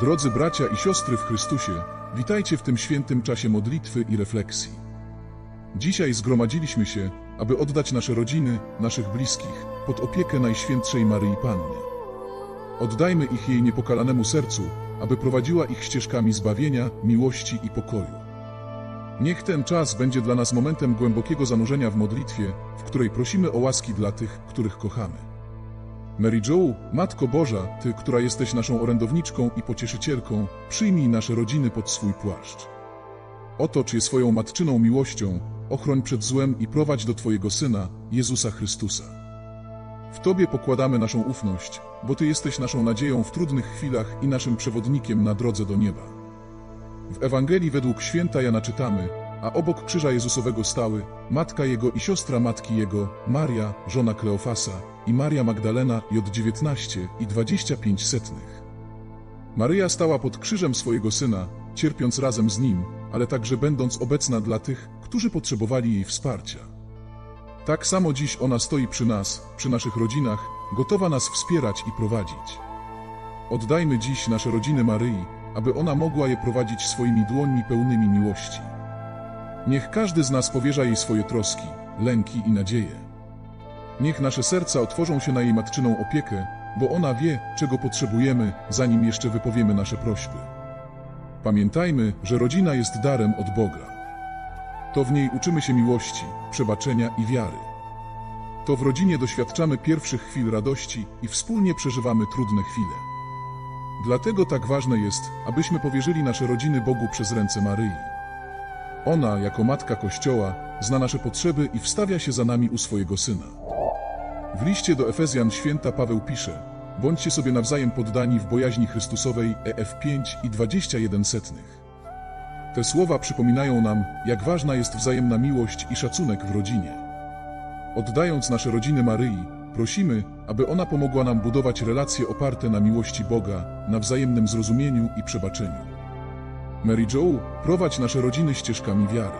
Drodzy bracia i siostry w Chrystusie, witajcie w tym świętym czasie modlitwy i refleksji. Dzisiaj zgromadziliśmy się, aby oddać nasze rodziny, naszych bliskich, pod opiekę Najświętszej Maryi Panny. Oddajmy ich jej niepokalanemu sercu, aby prowadziła ich ścieżkami zbawienia, miłości i pokoju. Niech ten czas będzie dla nas momentem głębokiego zanurzenia w modlitwie, w której prosimy o łaski dla tych, których kochamy. Mary Jo, Matko Boża, Ty, która jesteś naszą orędowniczką i pocieszycielką, przyjmij nasze rodziny pod swój płaszcz. Otocz je swoją matczyną miłością, ochroń przed złem i prowadź do Twojego Syna, Jezusa Chrystusa. W Tobie pokładamy naszą ufność, bo Ty jesteś naszą nadzieją w trudnych chwilach i naszym przewodnikiem na drodze do nieba. W Ewangelii według święta Jana czytamy, a obok krzyża Jezusowego stały matka Jego i siostra matki Jego, Maria, żona Kleofasa i Maria Magdalena J19 i 25 setnych. Maryja stała pod krzyżem swojego Syna, cierpiąc razem z Nim, ale także będąc obecna dla tych, którzy potrzebowali jej wsparcia. Tak samo dziś ona stoi przy nas, przy naszych rodzinach, gotowa nas wspierać i prowadzić. Oddajmy dziś nasze rodziny Maryi, aby ona mogła je prowadzić swoimi dłońmi pełnymi miłości. Niech każdy z nas powierza jej swoje troski, lęki i nadzieje. Niech nasze serca otworzą się na jej matczyną opiekę, bo ona wie, czego potrzebujemy, zanim jeszcze wypowiemy nasze prośby. Pamiętajmy, że rodzina jest darem od Boga. To w niej uczymy się miłości, przebaczenia i wiary. To w rodzinie doświadczamy pierwszych chwil radości i wspólnie przeżywamy trudne chwile. Dlatego tak ważne jest, abyśmy powierzyli nasze rodziny Bogu przez ręce Maryi. Ona, jako matka Kościoła, zna nasze potrzeby i wstawia się za nami u swojego Syna. W liście do Efezjan święta Paweł pisze: Bądźcie sobie nawzajem poddani w bojaźni Chrystusowej EF5 i 21 setnych. Te słowa przypominają nam, jak ważna jest wzajemna miłość i szacunek w rodzinie. Oddając nasze rodziny Maryi, prosimy, aby ona pomogła nam budować relacje oparte na miłości Boga, na wzajemnym zrozumieniu i przebaczeniu. Mary Jo, prowadź nasze rodziny ścieżkami wiary.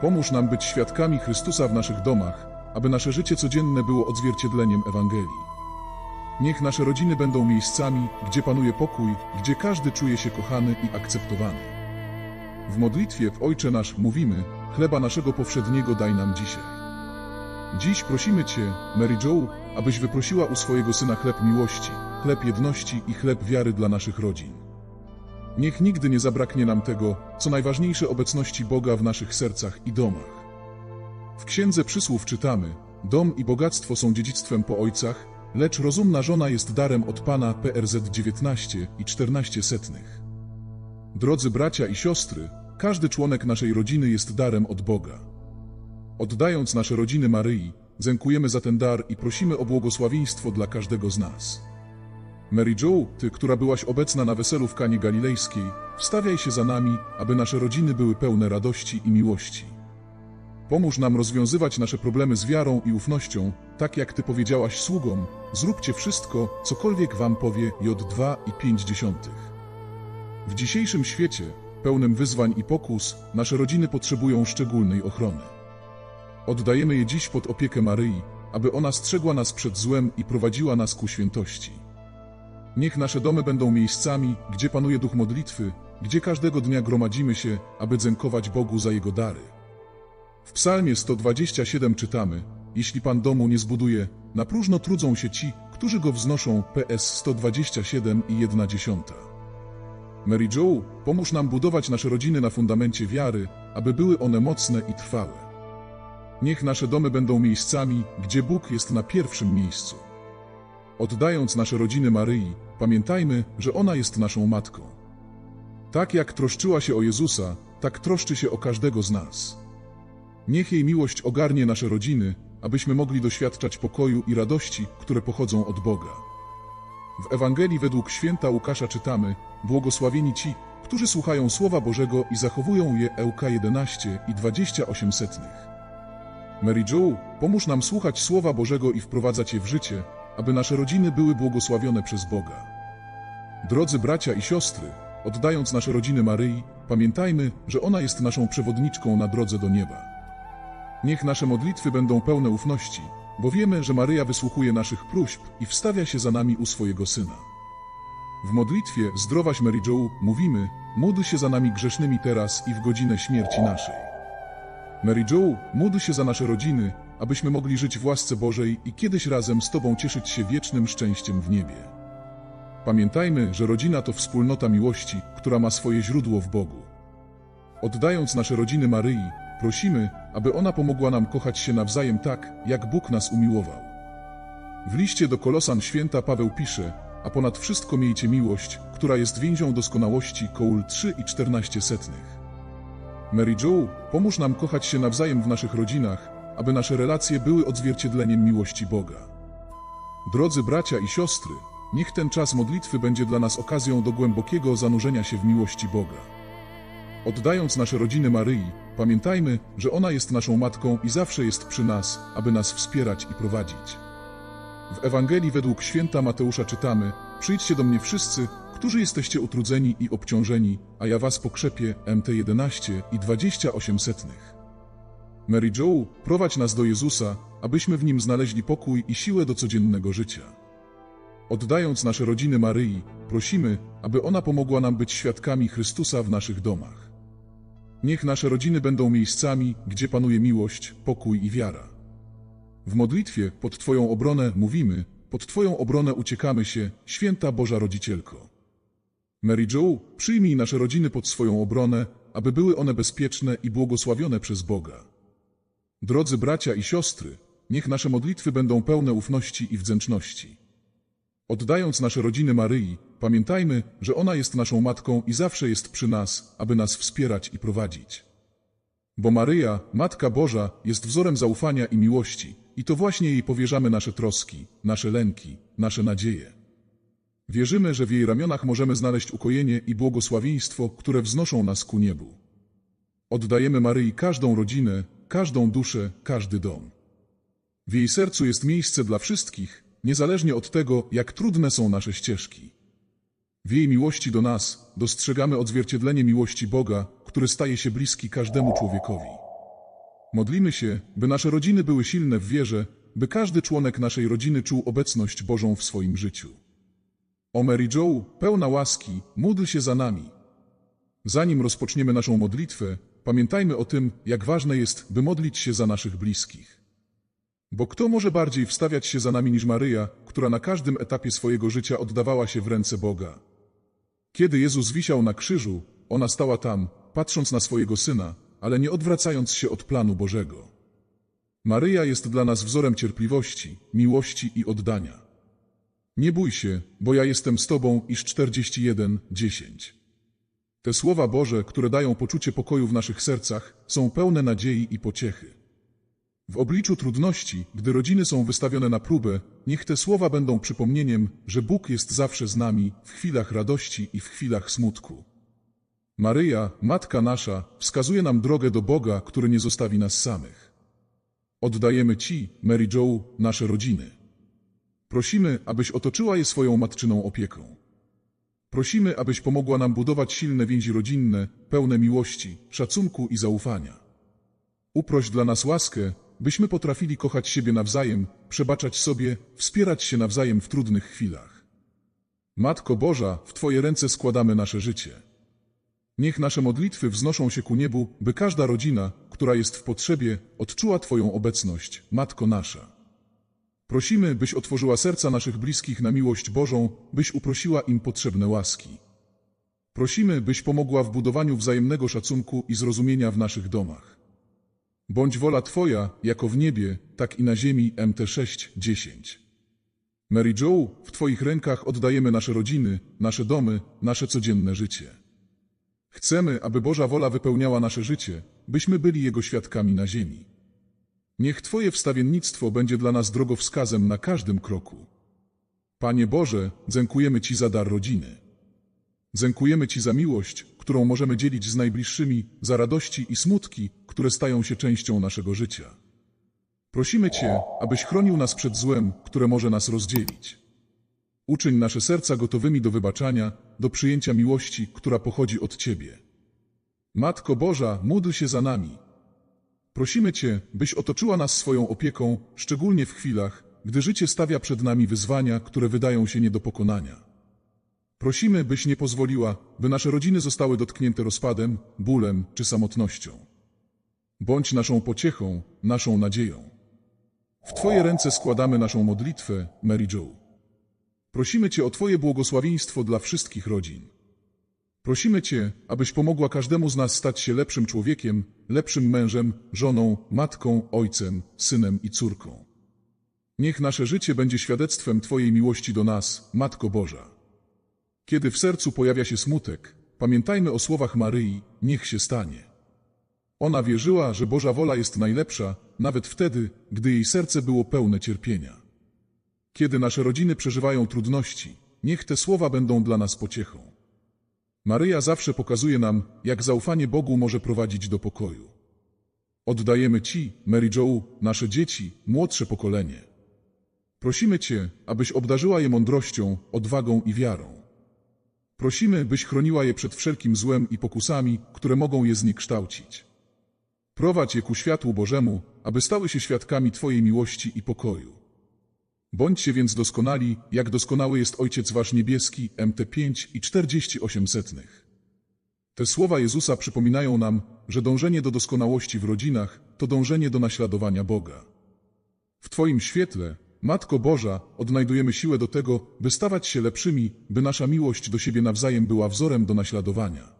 Pomóż nam być świadkami Chrystusa w naszych domach, aby nasze życie codzienne było odzwierciedleniem Ewangelii. Niech nasze rodziny będą miejscami, gdzie panuje pokój, gdzie każdy czuje się kochany i akceptowany. W modlitwie w Ojcze Nasz mówimy, chleba naszego powszedniego daj nam dzisiaj. Dziś prosimy Cię, Mary Jo, abyś wyprosiła u swojego Syna chleb miłości, chleb jedności i chleb wiary dla naszych rodzin. Niech nigdy nie zabraknie nam tego, co najważniejsze obecności Boga w naszych sercach i domach. W Księdze Przysłów czytamy, dom i bogactwo są dziedzictwem po ojcach, lecz rozumna żona jest darem od Pana PRZ 19 i 14 setnych. Drodzy bracia i siostry, każdy członek naszej rodziny jest darem od Boga. Oddając nasze rodziny Maryi, dziękujemy za ten dar i prosimy o błogosławieństwo dla każdego z nas. Mary Jo, Ty, która byłaś obecna na weselu w Kanie Galilejskiej, wstawiaj się za nami, aby nasze rodziny były pełne radości i miłości. Pomóż nam rozwiązywać nasze problemy z wiarą i ufnością, tak jak Ty powiedziałaś sługom, zróbcie wszystko, cokolwiek Wam powie J2 i 50. W dzisiejszym świecie, pełnym wyzwań i pokus, nasze rodziny potrzebują szczególnej ochrony. Oddajemy je dziś pod opiekę Maryi, aby ona strzegła nas przed złem i prowadziła nas ku świętości. Niech nasze domy będą miejscami, gdzie panuje duch modlitwy, gdzie każdego dnia gromadzimy się, aby dziękować Bogu za Jego dary. W psalmie 127 czytamy, jeśli Pan domu nie zbuduje, na próżno trudzą się ci, którzy go wznoszą PS 127 i 1 dziesiąta. Mary Jo, pomóż nam budować nasze rodziny na fundamencie wiary, aby były one mocne i trwałe. Niech nasze domy będą miejscami, gdzie Bóg jest na pierwszym miejscu. Oddając nasze rodziny Maryi, pamiętajmy, że ona jest naszą matką. Tak jak troszczyła się o Jezusa, tak troszczy się o każdego z nas. Niech jej miłość ogarnie nasze rodziny, abyśmy mogli doświadczać pokoju i radości, które pochodzą od Boga. W Ewangelii według święta Łukasza czytamy: Błogosławieni ci, którzy słuchają Słowa Bożego i zachowują je Ełka 11 i 28 setnych. Mary Jo, pomóż nam słuchać Słowa Bożego i wprowadzać je w życie, aby nasze rodziny były błogosławione przez Boga. Drodzy bracia i siostry, oddając nasze rodziny Maryi, pamiętajmy, że ona jest naszą przewodniczką na drodze do nieba. Niech nasze modlitwy będą pełne ufności, bo wiemy, że Maryja wysłuchuje naszych próśb i wstawia się za nami u swojego Syna. W modlitwie Zdrowaś Mary Jo mówimy, módl się za nami grzesznymi teraz i w godzinę śmierci naszej. Mary Jo, módl się za nasze rodziny, abyśmy mogli żyć w łasce Bożej i kiedyś razem z Tobą cieszyć się wiecznym szczęściem w niebie. Pamiętajmy, że rodzina to wspólnota miłości, która ma swoje źródło w Bogu. Oddając nasze rodziny Maryi, prosimy, aby ona pomogła nam kochać się nawzajem tak, jak Bóg nas umiłował. W liście do Kolosan święta Paweł pisze, a ponad wszystko miejcie miłość, która jest więzią doskonałości, Koul 3 i 14 setnych. Mary Jo, pomóż nam kochać się nawzajem w naszych rodzinach, aby nasze relacje były odzwierciedleniem miłości Boga. Drodzy bracia i siostry, niech ten czas modlitwy będzie dla nas okazją do głębokiego zanurzenia się w miłości Boga. Oddając nasze rodziny Maryi, pamiętajmy, że ona jest naszą matką i zawsze jest przy nas, aby nas wspierać i prowadzić. W Ewangelii według święta Mateusza czytamy: Przyjdźcie do mnie wszyscy, którzy jesteście utrudzeni i obciążeni, a ja was pokrzepię. MT 11 i 28 setnych. Mary Jo, prowadź nas do Jezusa, abyśmy w nim znaleźli pokój i siłę do codziennego życia. Oddając nasze rodziny Maryi, prosimy, aby ona pomogła nam być świadkami Chrystusa w naszych domach. Niech nasze rodziny będą miejscami, gdzie panuje miłość, pokój i wiara. W modlitwie pod Twoją obronę mówimy, pod Twoją obronę uciekamy się, święta Boża Rodzicielko. Mary Jo, przyjmij nasze rodziny pod swoją obronę, aby były one bezpieczne i błogosławione przez Boga. Drodzy bracia i siostry, niech nasze modlitwy będą pełne ufności i wdzięczności. Oddając nasze rodziny Maryi, pamiętajmy, że ona jest naszą matką i zawsze jest przy nas, aby nas wspierać i prowadzić. Bo Maryja, Matka Boża, jest wzorem zaufania i miłości, i to właśnie jej powierzamy nasze troski, nasze lęki, nasze nadzieje. Wierzymy, że w jej ramionach możemy znaleźć ukojenie i błogosławieństwo, które wznoszą nas ku niebu. Oddajemy Maryi każdą rodzinę, każdą duszę, każdy dom. W jej sercu jest miejsce dla wszystkich, niezależnie od tego, jak trudne są nasze ścieżki. W jej miłości do nas dostrzegamy odzwierciedlenie miłości Boga, który staje się bliski każdemu człowiekowi. Modlimy się, by nasze rodziny były silne w wierze, by każdy członek naszej rodziny czuł obecność Bożą w swoim życiu. O Mary Jo, pełna łaski, módl się za nami. Zanim rozpoczniemy naszą modlitwę, pamiętajmy o tym, jak ważne jest, by modlić się za naszych bliskich. Bo kto może bardziej wstawiać się za nami niż Maryja, która na każdym etapie swojego życia oddawała się w ręce Boga? Kiedy Jezus wisiał na krzyżu, ona stała tam, patrząc na swojego syna, ale nie odwracając się od planu Bożego. Maryja jest dla nas wzorem cierpliwości, miłości i oddania. Nie bój się, bo ja jestem z Tobą, iż 41, 10. Te słowa Boże, które dają poczucie pokoju w naszych sercach, są pełne nadziei i pociechy. W obliczu trudności, gdy rodziny są wystawione na próbę, niech te słowa będą przypomnieniem, że Bóg jest zawsze z nami w chwilach radości i w chwilach smutku. Maryja, Matka nasza, wskazuje nam drogę do Boga, który nie zostawi nas samych. Oddajemy Ci, Mary Jo, nasze rodziny. Prosimy, abyś otoczyła je swoją matczyną opieką. Prosimy, abyś pomogła nam budować silne więzi rodzinne, pełne miłości, szacunku i zaufania. Uproś dla nas łaskę, byśmy potrafili kochać siebie nawzajem, przebaczać sobie, wspierać się nawzajem w trudnych chwilach. Matko Boża, w Twoje ręce składamy nasze życie. Niech nasze modlitwy wznoszą się ku niebu, by każda rodzina, która jest w potrzebie, odczuła Twoją obecność, Matko nasza. Prosimy, byś otworzyła serca naszych bliskich na miłość Bożą, byś uprosiła im potrzebne łaski. Prosimy, byś pomogła w budowaniu wzajemnego szacunku i zrozumienia w naszych domach. Bądź wola Twoja, jako w niebie, tak i na ziemi MT6-10. Mary Jo, w Twoich rękach oddajemy nasze rodziny, nasze domy, nasze codzienne życie. Chcemy, aby Boża wola wypełniała nasze życie, byśmy byli Jego świadkami na ziemi. Niech Twoje wstawiennictwo będzie dla nas drogowskazem na każdym kroku. Panie Boże, dziękujemy Ci za dar rodziny. Dziękujemy Ci za miłość, którą możemy dzielić z najbliższymi, za radości i smutki, które stają się częścią naszego życia. Prosimy Cię, abyś chronił nas przed złem, które może nas rozdzielić. Uczyń nasze serca gotowymi do wybaczania, do przyjęcia miłości, która pochodzi od Ciebie. Matko Boża, módl się za nami. Prosimy Cię, byś otoczyła nas swoją opieką, szczególnie w chwilach, gdy życie stawia przed nami wyzwania, które wydają się nie do pokonania. Prosimy, byś nie pozwoliła, by nasze rodziny zostały dotknięte rozpadem, bólem czy samotnością. Bądź naszą pociechą, naszą nadzieją. W Twoje ręce składamy naszą modlitwę, Mary Jo. Prosimy Cię o Twoje błogosławieństwo dla wszystkich rodzin. Prosimy Cię, abyś pomogła każdemu z nas stać się lepszym człowiekiem, lepszym mężem, żoną, matką, ojcem, synem i córką. Niech nasze życie będzie świadectwem Twojej miłości do nas, Matko Boża. Kiedy w sercu pojawia się smutek, pamiętajmy o słowach Maryi, niech się stanie. Ona wierzyła, że Boża wola jest najlepsza, nawet wtedy, gdy jej serce było pełne cierpienia. Kiedy nasze rodziny przeżywają trudności, niech te słowa będą dla nas pociechą. Maryja zawsze pokazuje nam, jak zaufanie Bogu może prowadzić do pokoju. Oddajemy Ci, Mary Jo, nasze dzieci, młodsze pokolenie. Prosimy Cię, abyś obdarzyła je mądrością, odwagą i wiarą. Prosimy, byś chroniła je przed wszelkim złem i pokusami, które mogą je zniekształcić. Prowadź je ku światłu Bożemu, aby stały się świadkami Twojej miłości i pokoju. Bądźcie więc doskonali, jak doskonały jest Ojciec Wasz Niebieski, MT5 i 48 setnych. Te słowa Jezusa przypominają nam, że dążenie do doskonałości w rodzinach to dążenie do naśladowania Boga. W Twoim świetle, Matko Boża, odnajdujemy siłę do tego, by stawać się lepszymi, by nasza miłość do siebie nawzajem była wzorem do naśladowania.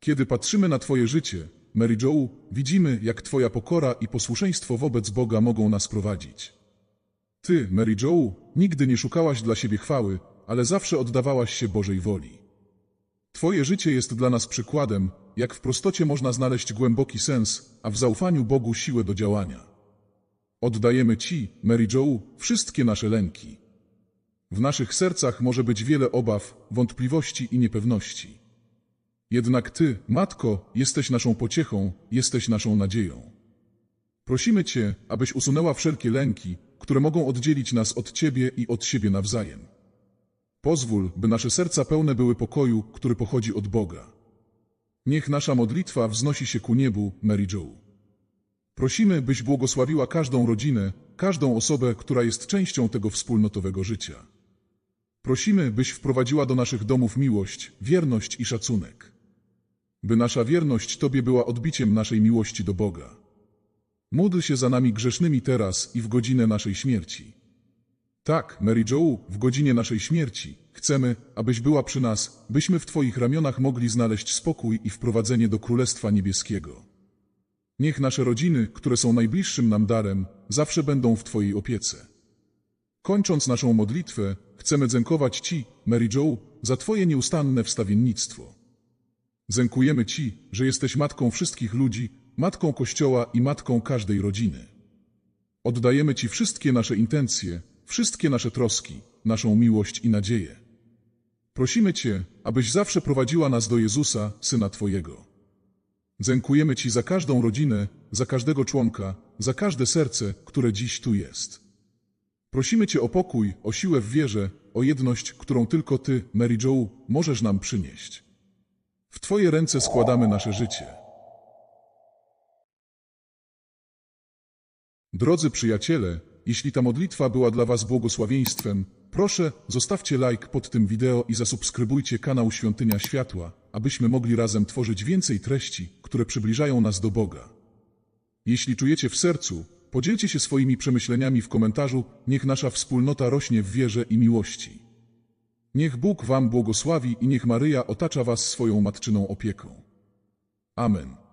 Kiedy patrzymy na Twoje życie, Mary Jo, widzimy, jak Twoja pokora i posłuszeństwo wobec Boga mogą nas prowadzić. Ty, Mary Jo, nigdy nie szukałaś dla siebie chwały, ale zawsze oddawałaś się Bożej woli. Twoje życie jest dla nas przykładem, jak w prostocie można znaleźć głęboki sens, a w zaufaniu Bogu siłę do działania. Oddajemy Ci, Mary Jo, wszystkie nasze lęki. W naszych sercach może być wiele obaw, wątpliwości i niepewności. Jednak Ty, Matko, jesteś naszą pociechą, jesteś naszą nadzieją. Prosimy Cię, abyś usunęła wszelkie lęki, które mogą oddzielić nas od Ciebie i od siebie nawzajem. Pozwól, by nasze serca pełne były pokoju, który pochodzi od Boga. Niech nasza modlitwa wznosi się ku niebu, Mary Jo. Prosimy, byś błogosławiła każdą rodzinę, każdą osobę, która jest częścią tego wspólnotowego życia. Prosimy, byś wprowadziła do naszych domów miłość, wierność i szacunek. By nasza wierność Tobie była odbiciem naszej miłości do Boga. Módl się za nami grzesznymi teraz i w godzinę naszej śmierci. Tak, Mary Jo, w godzinie naszej śmierci chcemy, abyś była przy nas, byśmy w Twoich ramionach mogli znaleźć spokój i wprowadzenie do Królestwa Niebieskiego. Niech nasze rodziny, które są najbliższym nam darem, zawsze będą w Twojej opiece. Kończąc naszą modlitwę, chcemy dziękować Ci, Mary Jo, za Twoje nieustanne wstawiennictwo. Dziękujemy Ci, że jesteś matką wszystkich ludzi, matką Kościoła i matką każdej rodziny. Oddajemy Ci wszystkie nasze intencje, wszystkie nasze troski, naszą miłość i nadzieję. Prosimy Cię, abyś zawsze prowadziła nas do Jezusa, Syna Twojego. Dziękujemy Ci za każdą rodzinę, za każdego członka, za każde serce, które dziś tu jest. Prosimy Cię o pokój, o siłę w wierze, o jedność, którą tylko Ty, Mary Jo, możesz nam przynieść. W Twoje ręce składamy nasze życie. Drodzy przyjaciele, jeśli ta modlitwa była dla Was błogosławieństwem, proszę zostawcie like pod tym wideo i zasubskrybujcie kanał Świątynia Światła, abyśmy mogli razem tworzyć więcej treści, które przybliżają nas do Boga. Jeśli czujecie w sercu, podzielcie się swoimi przemyśleniami w komentarzu, niech nasza wspólnota rośnie w wierze i miłości. Niech Bóg Wam błogosławi i niech Maryja otacza Was swoją matczyną opieką. Amen.